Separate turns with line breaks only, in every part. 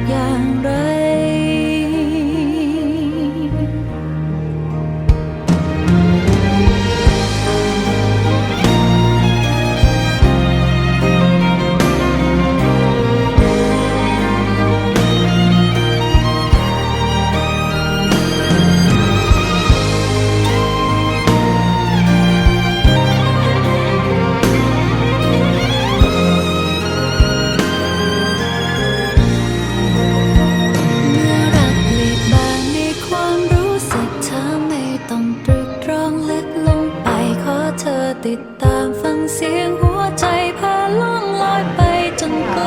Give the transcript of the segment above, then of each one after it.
yeah. ร้องลึกลงไปขอเธอติดตามฟังเสียงหัวใจพาล่องลอยไปจนไกล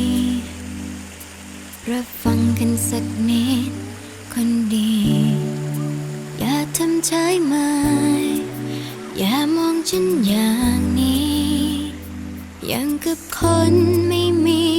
รับฟังกันสักนิด คนดี อย่าทำใจไม่อย่ามองฉันอย่างนี้ อย่างกับคนไม่มี